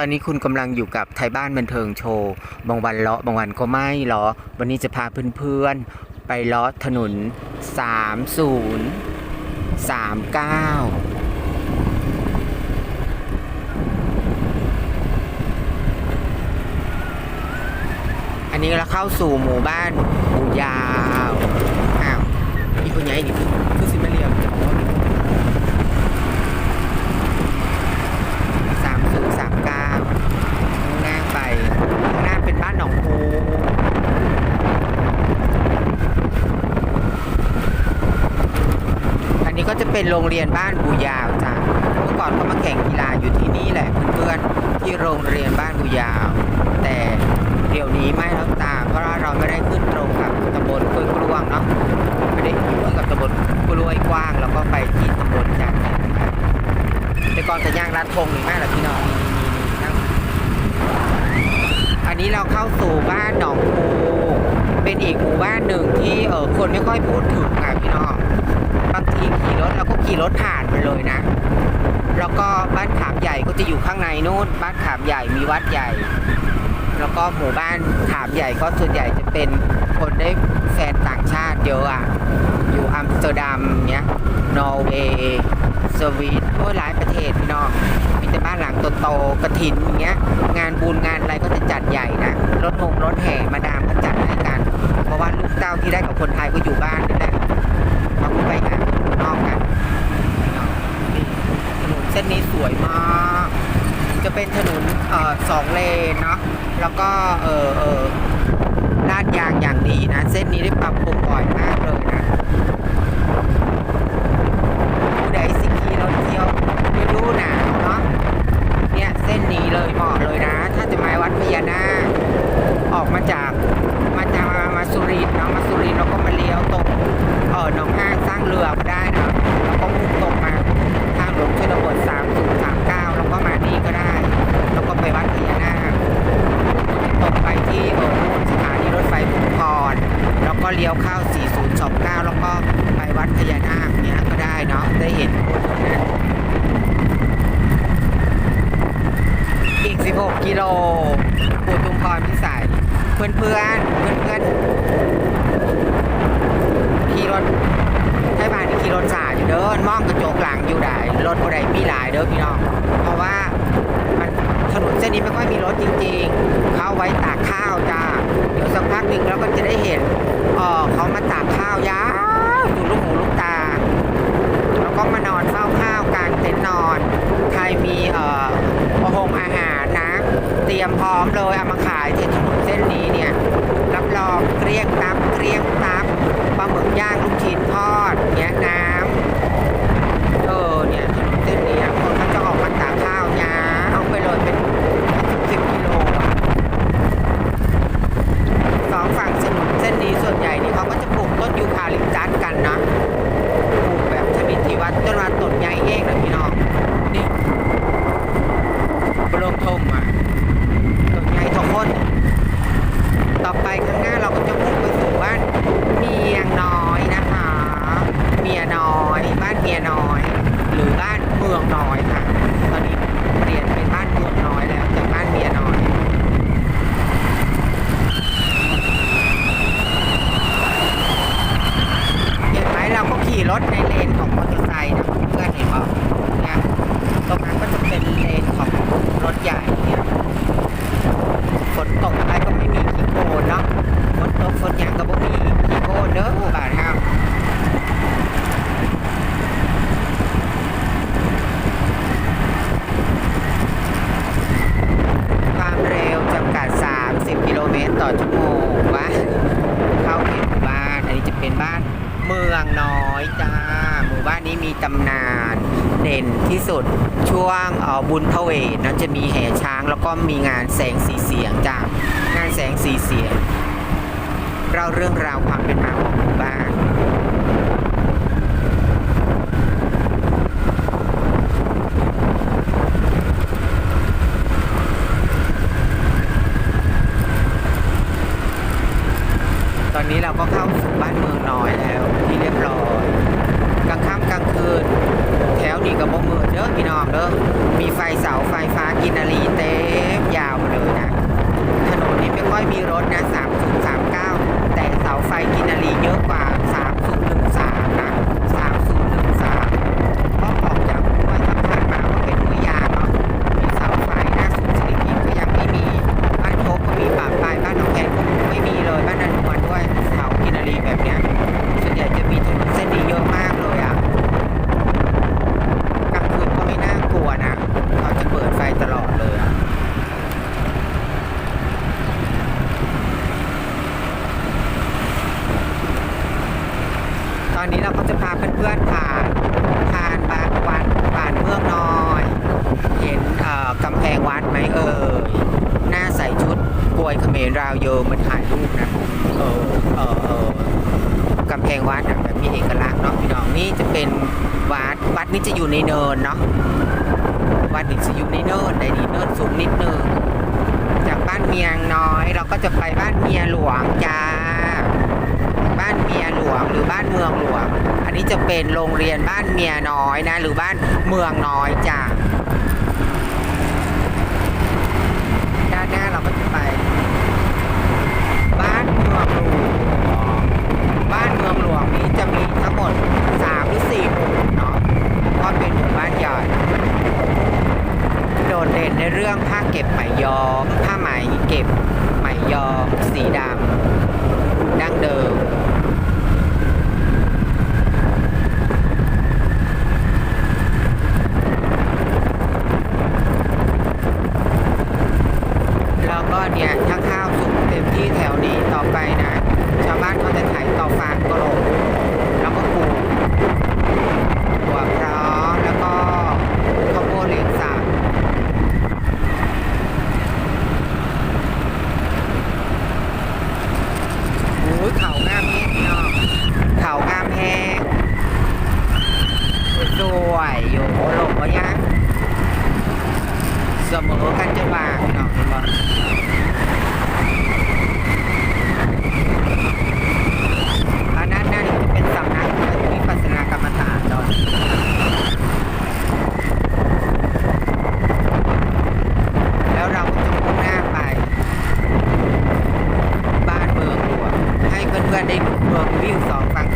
ตอนนี้คุณกำลังอยู่กับไทยบ้านบันเทิงโชว์บางวันเลาะบางวันก็ไม่เลาะวันนี้จะพาเพื่อนๆ ไปเลาะถนน 30 39อันนี้เราเข้าสู่หมู่บ้านปูยาว อ้าวอีคนใหญ่นี่คือซิมาเรียมสามศูนย์สามเก้าข้างหน้าไปข้างหน้าเป็นบ้านหนองคูอันนี้ก็จะ เป็นโรงเรียนบ้านบูยาวจ้ะเมื่อก่อนก็มาแข่งกีฬาอยู่ที่นี่แหละเพื่อนๆที่โรงเรียนบ้านบูยาว แต่เดี๋ยวนี้ไม่แล้วตาเพราะว่าเราไม่ได้ขึ้นตรงกับตำบลกล้วยกลวงเนาะไม่ได้อยู่กับตำบลกล้วยกว้าง แล้วก็ไปที่ตำบลจานแขกแต่ก่อนจะย่างร้านธงหรือไม่ล่ะพี่น้องอันนี้เราเข้าสู่บ้านหนองคูเป็นอีกหมู่บ้านหนึ่งที่เออคนไม่ค่อยพูดถึงอะพี่น้อง รถถผ่านไปเลยนะ แล้วก็บ้านขามใหญ่ก็จะอยู่ข้างในนู่น บ้านขามใหญ่มีวัดใหญ่ แล้วก็หมู่บ้านขามใหญ่ก็ส่วนใหญ่จะเป็นคนได้แฟนต่างชาติเยอะอะ อยู่อัมสเตอร์ดัมเนี้ย นอร์เวย์ สวีดโอ้ยหลายประเทศพี่น้อง มีแต่บ้านหลังโตๆกระถินอย่างเงี้ย งานบุญงานอะไรก็จะจัดใหญ่นะ รถหงรถแห่มาดามก็จัดให้กัน เพราะว่าลูกเต้าที่ได้กับคนไทยก็อยู่บ้านนี่แหละเราก็ไปหาข้างนอกกันพี่น้องนี่ถนนเส้นนี้สวยมาก จะเป็นถนนเอ่อสองเลนเนาะ แล้วก็เออเออลาดยางอย่างดีนะ เส้นนี้ได้ปรับปรุงบ่อยมากเลยนะผู้ใดสิขี่รถเที่ยวฤดูหนาวเนาะ เนี่ยเส้นนี้เลยเหมาะเลยนะ ถ้าจะมาวัดพญานาคออกมาจากมาจากมามาสุรินทร์เนาะ มาสุรินทร์แล้วก็มาเลี้ยวตรงเออหนองห้างสร้างเรือก็ได้นะ แล้วก็มุ่งตรงมาทางหลวงชนบท3039 แล้วก็มานี่ก็ได้ แล้วก็ไปวัดพญานาคตรงไปที่เออนู่นสถานีรถไฟภูพรแลี้ยวเข้า 4029 แล้วก็ไปวัดพญานาคเนี่ยก็ได้เนาะได้เห็นคนนั้นอีก 16 กิโลปูทุมพรพิสัย เพื่อนเพื่อนเพื่อนเพื่อนขี่รถให้บ้านนี่ขี่รถสาอยู่เด้อมองกระจกหลังอยู่ได้รถบ่ได้มีหลายเด้อพี่น้อง เพราะว่ามันถนนเส้นนี้ไม่ค่อยมีรถจริงๆ เข้าไว้ตากข้าวจ้า เดี๋ยวสักพักหนึ่งเราก็จะได้เห็น เขามาตากข้าวยาวอยู่ลูกหูลูกตา แล้วก็มานอนเฝ้าข้าวกลางเต็นท์นอน ใครมีเอ่อประหงอาหารนะ เตรียมพร้อมเลยเอามาขายที่ถนนเส้นนี้เนี่ย รับรองเกลี้ยงตับเกลี้ยงตับปลาหมึกย่างลูกชิ้นทอดเนี้ยน้ำเออเนี่ยถนนเส้นนี้อะคนเขาจะออกมาตากข้าวยาเอาไปเลยเป็นสิบกิโลอะสองฝั่งถนนเส้นนี้ส่วนใหญ่นี่เขาก็จะปลูกต้นยูคาลิปตัสกันนะ ปลูกแบบชนิดที่ว่าต้นว่าต้นใหญ่เองนะพี่น้อง นี่บรมทมอะต้นใหญ่ทองคน ต่อไปข้างหน้าเราก็จะมุ่งไปสู่บ้านเมียงน้อยนะคะ เมียน้อย บ้านเมียน้อย หรือบ้านเมืองน้อยค่ะ ตอนนี้เปลี่ยนเป็นบ้านเมืองน้อยแล้วจากบ้านเมียน้อย เห็นไหมเราก็ขี่รถในเลนของมอเตอร์ไซค์นะเพื่อนเห็นป่ะเนี่ยตรงนั้นก็จะเป็นเลนของรถใหญ่เนี่ยฝนตกไปก็ไม่มีขี้โคลนเนาะฝนตกฝนหยังก็บ่มีขี้โคลนเด้อบาดเฮาความเร็วจำกัด 30 กิโลเมตรต่อชั่วโมงวะ เข้าเขตหมู่บ้าน อันนี้จะเป็นบ้านเมืองน้อยจ้า หมู่บ้านนี้มีตำนานเด่นที่สุดช่วงเอ่อ บุญพระเวทนะจะมีแห่ช้างแล้วก็มีงานแสงสีเสียงจ้างานแสงสีเสียงเล่าเรื่องราวความเป็นมา ดเด้อพี่น้องเด้อมีไฟเสาไฟฟ้ากินารีเต็มยาวเลยนะถนนนี้ไม่ค่อยมีรถนะ3 0 3 9 แต่เสาไฟกินารีเยอะกว่า3 0 1 งวัดไหมเอ่ยหน้าใส่ชุดกวยเขมรราวเยอมันถ่ายรูปนะเออเออเออกำแพงวัดอะแบบมีเอกลักษณ์เนาะพี่น้องนี่จะเป็นวัดวัดนี้จะอยู่ในเนินเนาะวัดนี้จะอยู่ในเนินได้ดีเนินสูงนิดนึงจากบ้านเมียงน้อย เราก็จะไปบ้านเมียหลวงจ้าบ้านเมียหลวงหรือบ้านเมืองหลวง อันนี้จะเป็นโรงเรียนบ้านเมียน้อยนะ หรือบ้านเมืองน้อยจ้าด้าน หน้าเราก็จะไป บ้านเมืองหลวงบ้านเมืองหลวงนี้จะมีทั้งหมด3หรือ4หมู่เนาะก็เป็นหมู่บ้านใหญ่โดดเด่นในเรื่องผ้าเก็บไหมย้อม ผ้าไหมเก็บไหมย้อม สีดำดั้งเดิม แล้วก็เนี่ยถ้าข้าวสุกเต็มที่แถวนี้ต่อไปนะ ชาวบ้านเขาจะไถต่อฟางกลงแล้วก็ปลูกถั่วพร้อมแล้วก็ข้าวโพดเลี้ยงสัตว์โอ้ยเขางามแห้งพี่น้องเขางามแห้งสวยอยู่โอ้หลงวะยัง เสมอกันจนว่าพี่น้องเห็นบ่อันนั้นน่าจะเป็นสำนักวิปัสสนากรรมฐานตอนแล้วเราจะมุ่งหน้าไป บ้านเมืองหลวงให้เพื่อนๆได้ดูเมืองวิวสองฝั่ง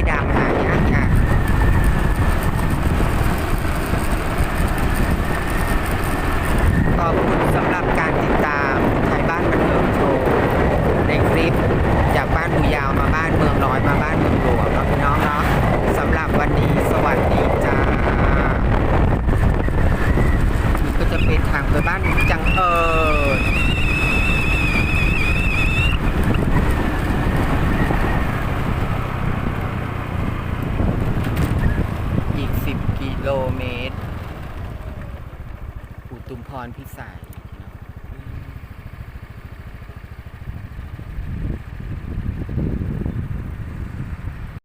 อ้อยดำ